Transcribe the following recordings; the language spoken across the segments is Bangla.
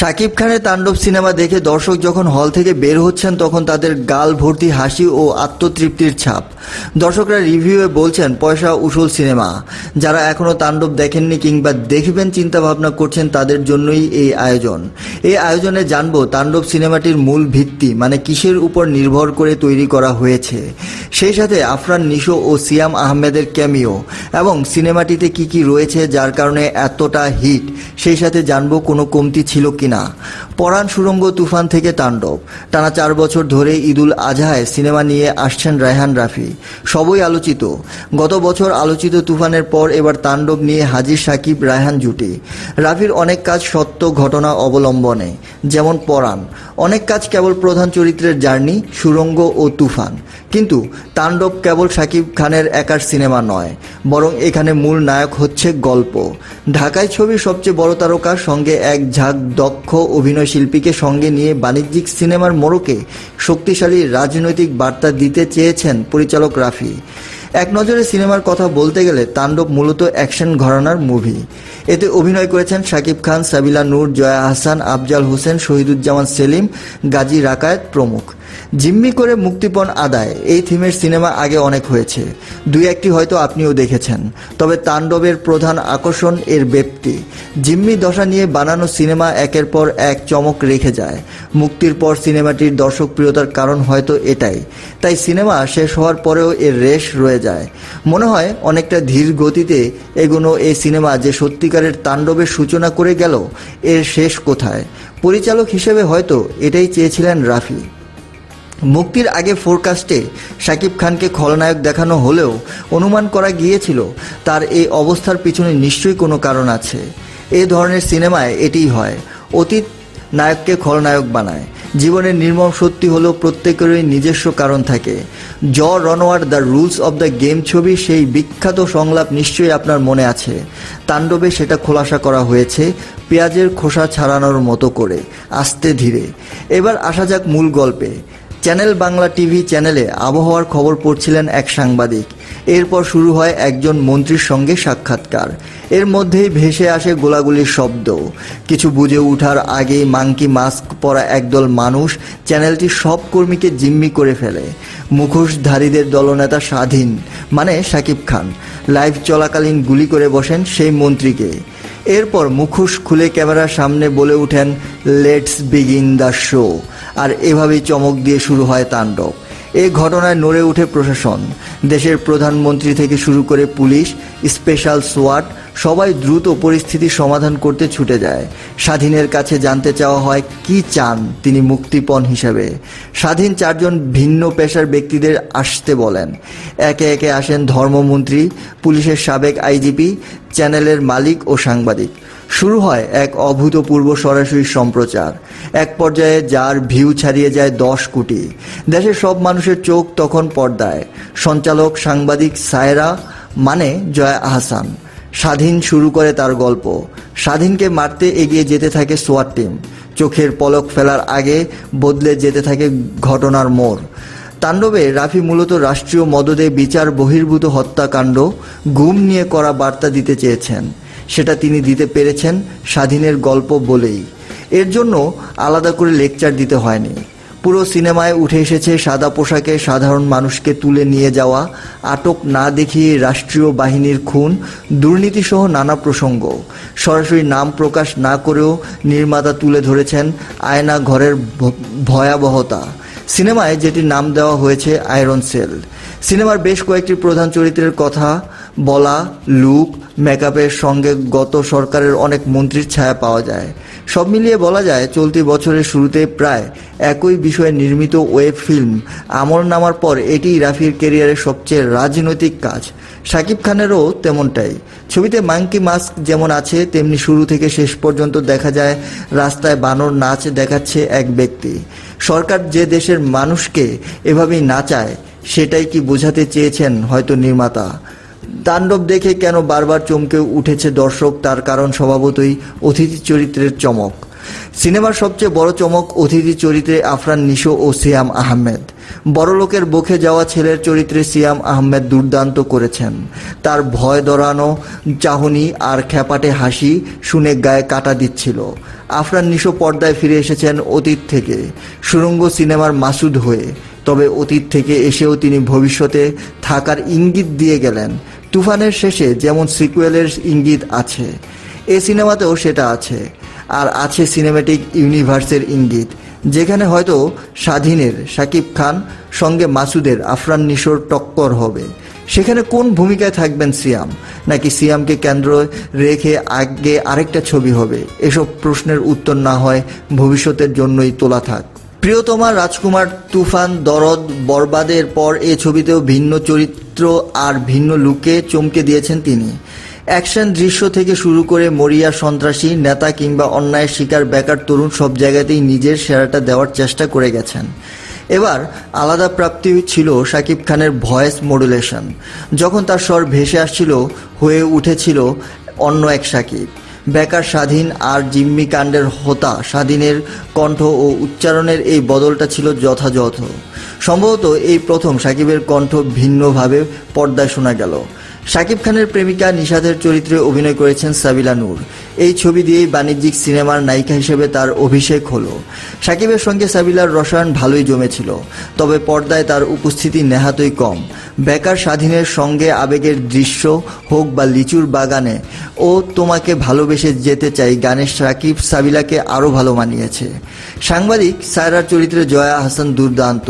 শাকিব খানের তাণ্ডব সিনেমা দেখে দর্শক যখন হল থেকে বের হচ্ছেন, তখন তাদের গাল, ভর্তি হাসি ও আত্মতৃপ্তির ছাপ। দর্শকরা রিভিউয়ে বলছেন, পয়সা উসুল সিনেমা। যারা এখনও তাণ্ডব দেখেননি কিংবা দেখবেন চিন্তা ভাবনা করছেন, তাদের জন্যই এই আয়োজন। এই আয়োজনে জানব তাণ্ডব সিনেমাটির মূল ভিত্তি মানে কিসের উপর নির্ভর করে তৈরি করা হয়েছে। সেই সাথে আফরান নিশো ও সিয়াম আহমেদের ক্যামিও। এবং সিনেমাটিতে কি কি রয়েছে, যার কারণে এতটা হিট, সেই সাথে জানব কোনো কমতি ছিল কিনা। পরাণ সুরঙ্গ তুফান থেকে তাণ্ডব। টানা চার বছর ধরে ঈদুল আজহায় সিনেমা নিয়ে আসছেন রায়হান রাফি। সবই আলোচিত। গত বছর আলোচিত তুফানের পর এবার তাণ্ডব নিয়ে হাজির সাকিব রায়হান জুটি। রাফির অনেক কাজ সত্য ঘটনা অবলম্বনে। যেমন পরাণ। অনেক কাজ কেবল প্রধান চরিত্রের জার্নি, সুরঙ্গ ও তুফান। কিন্তু তাণ্ডব কেবল শাকিব খানের একার সিনেমা নয়, বরং এখানে মূল নায়ক হচ্ছে গল্প। ঢাকায় ছবির সবচেয়ে বড় তারকার সঙ্গে এক ঝাঁক দক্ষ অভিনয় শিল্পীকে সঙ্গে নিয়ে বাণিজ্যিক সিনেমার মোড়কে শক্তিশালী রাজনৈতিক বার্তা দিতে চেয়েছেন পরিচালক রাফি। এক নজরে সিনেমার কথা বলতে গেলে তাণ্ডব মূলত অ্যাকশন ঘরানার মুভি। এতে অভিনয় করেছেন শাকিব খান, সাবিলা নূর, জয়া আহসান, আফজাল হোসেন, শহীদুজ্জামান সেলিম, গাজী রাকায়েত প্রমুখ। জিম্মি করে মুক্তিপণ আদায়। এই থিমের সিনেমা আগে অনেক হয়েছে। দুই একটি হয়তো আপনিও দেখেছেন। তবে তাণ্ডবের প্রধান আকর্ষণ এর ব্যক্তি জিম্মি দশা নিয়ে বানানো সিনেমা একের পর এক চমক রেখে যায়। মুক্তির পর সিনেমাটির দর্শকপ্রিয়তার কারণ হয়তো এটাই। তাই সিনেমা শেষ হওয়ার পরেও এর রেশ রয়ে যায়। মনে হয় অনেকটা ধীর গতিতে এগোনো এই সিনেমা যে সত্যিকারের তাণ্ডবের সূচনা করে গেল, এর শেষ কোথায়? পরিচালক হিসেবে হয়তো এটাই চেয়েছিলেন রাফি। মুক্তির আগে ফোরকাস্টে শাকিব খানকে খলনায়ক দেখানো হলেও অনুমান করা গিয়েছিল, তার এই অবস্থার পিছনে নিশ্চয়ই কোনো কারণ আছে। এ ধরনের সিনেমায় এটিই হয়। অতীত নায়ককে খলনায়ক বানায়। জীবনের নির্মম সত্যি হলেও প্রত্যেকেরই নিজস্ব কারণ থাকে। Jean Renoir the rules of the game ছবি সেই বিখ্যাত সংলাপ নিশ্চয়ই আপনার মনে আছে। তাণ্ডবে সেটা খোলাসা করা হয়েছে পেঁয়াজের খোসা ছাড়ানোর মতো করে, আস্তে ধীরে। এবার আসা যাক মূল গল্পে। চ্যানেল বাংলা টিভি চ্যানেলে আবহাওয়ার খবর পড়ছিলেন এক সাংবাদিক। এরপর শুরু হয় একজন মন্ত্রীর সঙ্গে সাক্ষাৎকার। এর মধ্যেই ভেসে আসে গোলাগুলির শব্দ। কিছু বুঝে ওঠার আগেই মাংকি মাস্ক পরা একদল মানুষ চ্যানেলটির সব কর্মীকে জিম্মি করে ফেলে। মুখোশধারীদের দলনেতা স্বাধীন মানে সাকিব খান। লাইভ চলাকালীন গুলি করে বসেন সেই মন্ত্রীকে। এরপর মুখোশ খুলে ক্যামেরার সামনে বলে ওঠেন লেটস বিগিন দ্য শো আর এভাবেই চমক দিয়ে শুরু হয় তাণ্ডব। এই ঘটনায় নড়ে উঠে প্রশাসন। দেশের প্রধানমন্ত্রী থেকে শুরু করে পুলিশ, স্পেশাল সোয়াট সবাই দ্রুত পরিস্থিতি সমাধান করতে ছুটে যায়। স্বাধীনের কাছে জানতে চাওয়া হয়, কি চান তিনি মুক্তিপণ হিসেবে? স্বাধীন চারজন ভিন্ন পেশার ব্যক্তিদের আসতে বলেন। একে একে আসেন ধর্মমন্ত্রী, পুলিশের সাবেক আইজিপি, চ্যানেলের মালিক ও সাংবাদিক। শুরু হয় এক অভূতপূর্ব সরাসরি সম্প্রচার। এক পর্যায়ে যার ভিউ ছাড়িয়ে যায় দশ কোটি। দেশের সব মানুষের চোখ তখন পর্দায়। সঞ্চালক সাংবাদিক সায়রা মানে জয়া আহসান। স্বাধীন শুরু করে তার গল্প। স্বাধীনকে মারতে এগিয়ে যেতে থাকে সোয়ার টিম। চোখের পলক ফেলার আগে বদলে যেতে থাকে ঘটনার মোড়। তাণ্ডবে রাফি মূলত রাষ্ট্রীয় মদদে বিচার বহির্ভূত হত্যাকাণ্ড, গুম নিয়ে করা বার্তা দিতে চেয়েছেন। সেটা তিনি দিতে পেরেছেন স্বাধীনের গল্প বলেই। এর জন্য আলাদা করে লেকচার দিতে হয়নি। পুরো সিনেমায় উঠে এসেছে সাদা পোশাকে সাধারণ মানুষকে তুলে নিয়ে যাওয়া, আটক না দেখিয়ে রাষ্ট্রীয় বাহিনীর খুন দুর্নীতিসহ নানা প্রসঙ্গ। সরাসরি নাম প্রকাশ না করেও নির্মাতা তুলে ধরেছেন আয়না ঘরের ভয়াবহতা। সিনেমায় যেটি নাম দেওয়া হয়েছে আয়রন সেল। সিনেমার বেশ কয়েকটি প্রধান চরিত্রের কথা বলা লুক মেকআপের সঙ্গে গত সরকারের অনেক মন্ত্রীর ছায়া পাওয়া যায়। সব মিলিয়ে বলা যায়, চলতি বছরের শুরুতে প্রায় একই বিষয়ে নির্মিত ওয়েব ফিল্ম আমল নামার পর এটি রাফির কেরিয়ারের সবচেয়ে রাজনৈতিক কাজ। শাকিব খানেরও তেমনটাই। ছবিতে মাঙ্কি মাস্ক যেমন আছে, তেমনি শুরু থেকে শেষ পর্যন্ত দেখা যায়, রাস্তায় বানর নাচ দেখাচ্ছে এক ব্যক্তি। সরকার যে দেশের মানুষকে এভাবেই নাচায়, সেটাই কি বোঝাতে চেয়েছেন হয়তো নির্মাতা। তাণ্ডব দেখে কেন বারবার চমকে উঠেছে দর্শক? তার কারণ স্বভাবতই অতিথি চরিত্রের চমক। সিনেমার সবচেয়ে বড় চমক অতিথি চরিত্রে আফরান নিশো ও সিয়াম আহমেদ। বড়লোকের বকে যাওয়া ছেলের চরিত্রে সিয়াম আহমেদ দুর্দান্ত করেছেন। তার ভয় দরানো চাহনি আর খ্যাপাটে হাসি শুনে গায়ে কাটা দিচ্ছিল। আফরান নিশো পর্দায় ফিরে এসেছেন অতীত থেকে। সুরঙ্গ সিনেমার মাসুদ হয়ে। তবে অতীত থেকে এসেও তিনি ভবিষ্যতে থাকার ইঙ্গিত দিয়ে গেলেন। তুফানের শেষে যেমন সিকুয়েলের ইঙ্গিত আছে, এ সিনেমাতেও সেটা আছে। আর আছে সিনেম্যাটিক ইউনিভার্সের ইঙ্গিত, যেখানে হয়তো স্বাধীনের শাকিব খান, সঙ্গে মাসুদের আফরান নিশোর টক্কর হবে। সেখানে কোন ভূমিকায় থাকবেন সিয়াম? নাকি সিয়ামকে কেন্দ্র রেখে আগে আরেকটা ছবি হবে? এসব প্রশ্নের উত্তর না হয় ভবিষ্যতের জন্যই তোলা থাক। প্রিয়তমা রাজকুমার তুফান দরদ বরবাদের পর এ ছবিতেও ভিন্ন চরিত্র আর ভিন্ন লুকে চমকে দিয়েছেন তিনি। অ্যাকশন দৃশ্য থেকে শুরু করে মরিয়া সন্ত্রাসী, নেতা কিংবা অন্যায়ের শিকার, বেকার তরুণ সব জায়গাতেই নিজের সেরাটা দেওয়ার চেষ্টা করে গেছেন। এবার আলাদা প্রাপ্তি ছিল শাকিব খানের ভয়েস মডুলেশন। যখন তার স্বর ভেসে আসছিল, হয়ে উঠেছিল অন্য এক শাকিব বেকার স্বাধীন আর জিম্মি কাণ্ডের হোতা স্বাধীনের কণ্ঠ ও উচ্চারণের এই বদলটা ছিল যথাযথ। সম্ভবত এই প্রথম সাকিবের কণ্ঠ ভিন্নভাবে পর্দায় শোনা গেল। সাকিব খানের প্রেমিকা নিষাদের চরিত্রে অভিনয় করেছেন সাবিলা নূর। এই ছবি দিয়েই বাণিজ্যিক সিনেমার নায়িকা হিসেবে তার অভিষেক হলো। সাকিবের সঙ্গে সাবিলার রসায়ন ভালোই জমেছিল, তবে পর্দায় তার উপস্থিতি নেহাতই কম। বেকার স্বাধীনের সঙ্গে আবেগের দৃশ্য হোক বা লিচুর বাগানে, ও তোমাকে ভালোবেসে যেতে চাই গানের সাকিব সাবিলাকে আরও ভালো মানিয়েছে। সাংবাদিক সায়রার চরিত্রে জয়া হাসান দুর্দান্ত।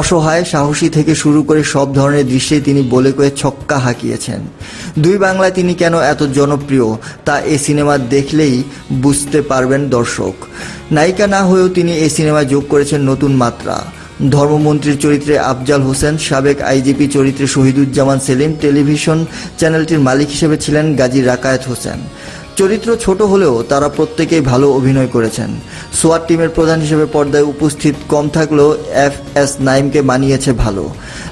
অসহায়, সাহসী থেকে শুরু করে সব ধরনের দৃশ্যে তিনি বলে কয়ে ছক্কা হাঁকিয়েছেন। দুই বাংলায় তিনি কেন এত জনপ্রিয়, তা এ সিনেমা দেখলেই বুঝতে পারবেন দর্শক। নায়িকা না হয়েও তিনি এই সিনেমায় যোগ করেছেন নতুন মাত্রা। ধর্মমন্ত্রীর চরিত্রে আফজাল হোসেন, সাবেক আইজিপি চরিত্রে শহীদুজ্জামান সেলিম, টেলিভিশন চ্যানেলটির মালিক হিসেবে ছিলেন গাজী রাকায়েত হোসেন। চরিত্র ছোট হলেও তারা প্রত্যেকেই ভালো অভিনয় করেছেন। সোয়াট টিমের প্রধান হিসেবে পর্দায় উপস্থিত কম থাকলেও এফ এস নাইমকে মানিয়েছে ভালো।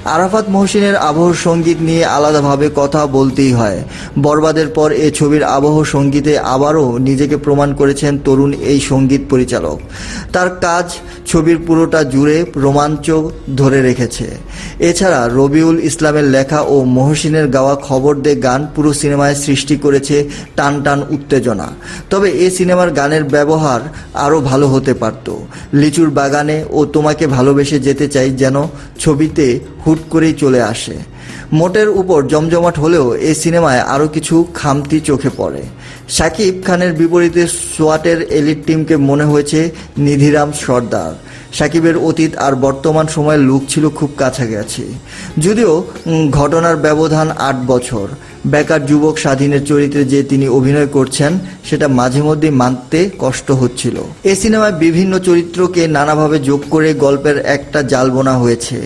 আরাফাত মহসিনের আবহ সংগীত নিয়ে আলাদাভাবে কথা বলতেই হয়। বরবাদের পর এ ছবির আবহ সঙ্গীতে আবারও নিজেকে প্রমাণ করেছেন তরুণ এই সংগীত পরিচালক। তার কাজ ছবির পুরোটা জুড়ে রোমাঞ্চ ধরে রেখেছে। এছাড়া রবিউল ইসলামের লেখা ও মহসিনের গাওয়া খবর দে গান পুরো সিনেমায় সৃষ্টি করেছে টান টান উত্তেজনা। তবে এ সিনেমার গানের ব্যবহার আরও ভালো হতে পারত। লিচুর বাগানে ও তোমাকে ভালোবেসে যেতে চাই যেন ছবিতে হুট করেই চলে আসে। মোটের উপর জমজমাট হলেও এই সিনেমায় আরও কিছু খামতি চোখে পড়ে। শাকিব খানের বিপরীতে সোয়াটের এলিট টিমকে মনে হয়েছে নিধিরাম সর্দার। সাকিবের অতীত আর বর্তমান সময়ের লুক ছিল খুব কাছাকাছি। যদিও ঘটনার ব্যবধান আট বছর। বেকার যুবক স্বাধীনের চরিত্রে যে তিনি অভিনয় করছেন, সেটা মাঝে মধ্যে মানতে কষ্ট হচ্ছিল। এ সিনেমায় বিভিন্ন চরিত্রকে নানাভাবে যোগ করে গল্পের একটা জাল বোনা হয়েছে,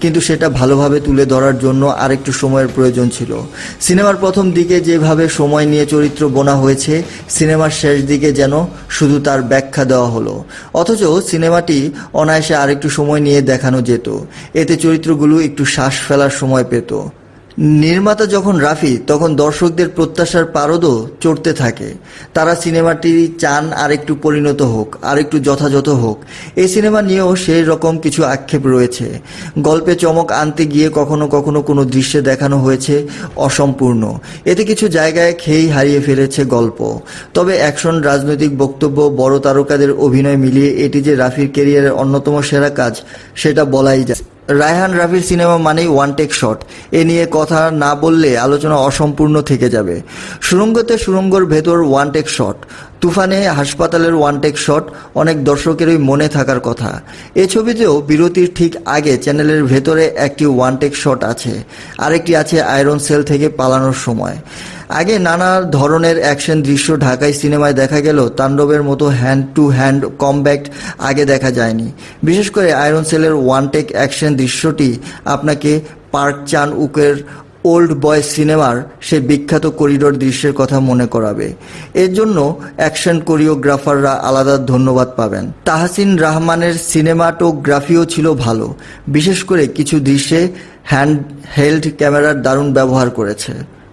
কিন্তু সেটা ভালোভাবে তুলে ধরার জন্য আরেকটু সময়ের প্রয়োজন ছিল। সিনেমার প্রথম দিকে যেভাবে সময় নিয়ে চরিত্র বোনা হয়েছে, সিনেমার শেষ দিকে যেন শুধু তার ব্যাখ্যা দেওয়া হলো। অথচ সিনেমাটি অনায়াসে আরেকটু সময় নিয়ে দেখানো যেত। এতে চরিত্রগুলো একটু শ্বাস ফেলার সময় পেত। নির্মাতা যখন রাফি, তখন দর্শকদের প্রত্যাশার পারদও চড়তে থাকে। তারা সিনেমাটি চান আরেকটু পরিণত হোক, আরেকটু যথাযথ হোক। এই সিনেমা নিয়েও সেই রকম কিছু আক্ষেপ রয়েছে। গল্পে চমক আনতে গিয়ে কখনো কখনো কোনো দৃশ্যে দেখানো হয়েছে অসম্পূর্ণ। এতে কিছু জায়গায় খেয়েই হারিয়ে ফেলেছে গল্প। তবে অ্যাকশন, রাজনৈতিক বক্তব্য, বড় তারকাদের অভিনয় মিলিয়ে এটি যে রাফির কেরিয়ারের অন্যতম সেরা কাজ, সেটা বলাই যায়। রায়হান রাফির সিনেমা মানেই ওয়ান টেক শট এ নিয়ে কথা না বললে আলোচনা অসম্পূর্ণ থেকে যাবে। সুরঙ্গতে সুরঙ্গর ভেতর ওয়ান টেক শট তুফানে হাসপাতালের ওয়ান টেক শট অনেক দর্শকেরই মনে থাকার কথা। এ ছবিতেও বিরতির ঠিক আগে চ্যানেলের ভেতরে একটি ওয়ান টেক শট আছে। আরেকটি আছে আয়রন সেল থেকে পালানোর সময়। আগে নানা ধরনের অ্যাকশন দৃশ্য ঢাকাই সিনেমায় দেখা গেল। তাণ্ডবের মতো হ্যান্ড টু হ্যান্ড কমব্যাক্ট আগে দেখা যায়নি। বিশেষ করে আয়রন সেলের ওয়ান টেক অ্যাকশন দৃশ্যটি আপনাকে পার্ক চান উকের ওল্ড বয় সিনেমার সে বিখ্যাত করিডোর দৃশ্যের কথা মনে করাবে। এর জন্য অ্যাকশন কোরিওগ্রাফাররা আলাদা ধন্যবাদ পাবেন। তাহসিন রহমানের সিনেমাটোগ্রাফিও ছিল ভালো। বিশেষ করে কিছু দৃশ্যে হ্যান্ড হেল্ড ক্যামেরার দারুণ ব্যবহার করেছে।